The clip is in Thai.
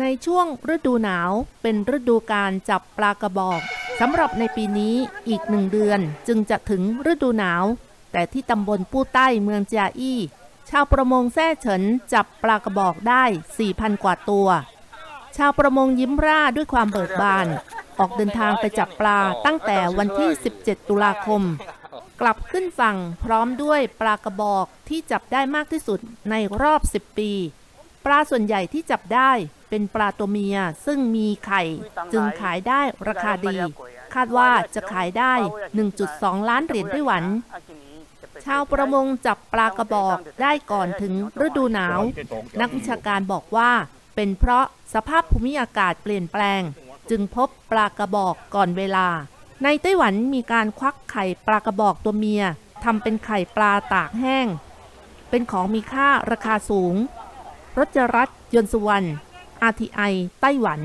ในช่วงฤดูหนาวเป็นฤดูการจับปลากระบอกสำหรับในปีนี้อีกหนึ่งเดือนจึงจะถึงฤดูหนาว แต่ที่ตำบลปู้ใต้เมืองจาอี้ ชาวประมงแซ่เฉินจับปลากระบอกได้ 4,000 กว่าตัว ชาวประมงยิ้มร่าด้วยความเบิกบาน ออกเดินทางไปจับปลาตั้งแต่วันที่ 17 ตุลาคม กลับขึ้นฝั่งพร้อมด้วยปลากระบอกที่จับได้มากที่สุดในรอบ 10 ปี ลาส่วนใหญ่ที่จับได้เป็นปลาตัวเมียซึ่งมีไข่ จึงขายได้ราคาดี คาดว่าจะขายได้ 1.2 ล้านเหรียญไต้หวัน ชาวประมงจับปลากระบอกได้ก่อนถึงฤดูหนาว นักวิชาการบอกว่าเป็นเพราะสภาพภูมิอากาศเปลี่ยนแปลง จึงพบปลากระบอกก่อนเวลา ในไต้หวันมีการควักไข่ปลากระบอกตัวเมียทำเป็นไข่ปลาตากแห้ง เป็นของมีค่าราคาสูง รจรัตน์ยนสุวรรณ RTI ไต้หวัน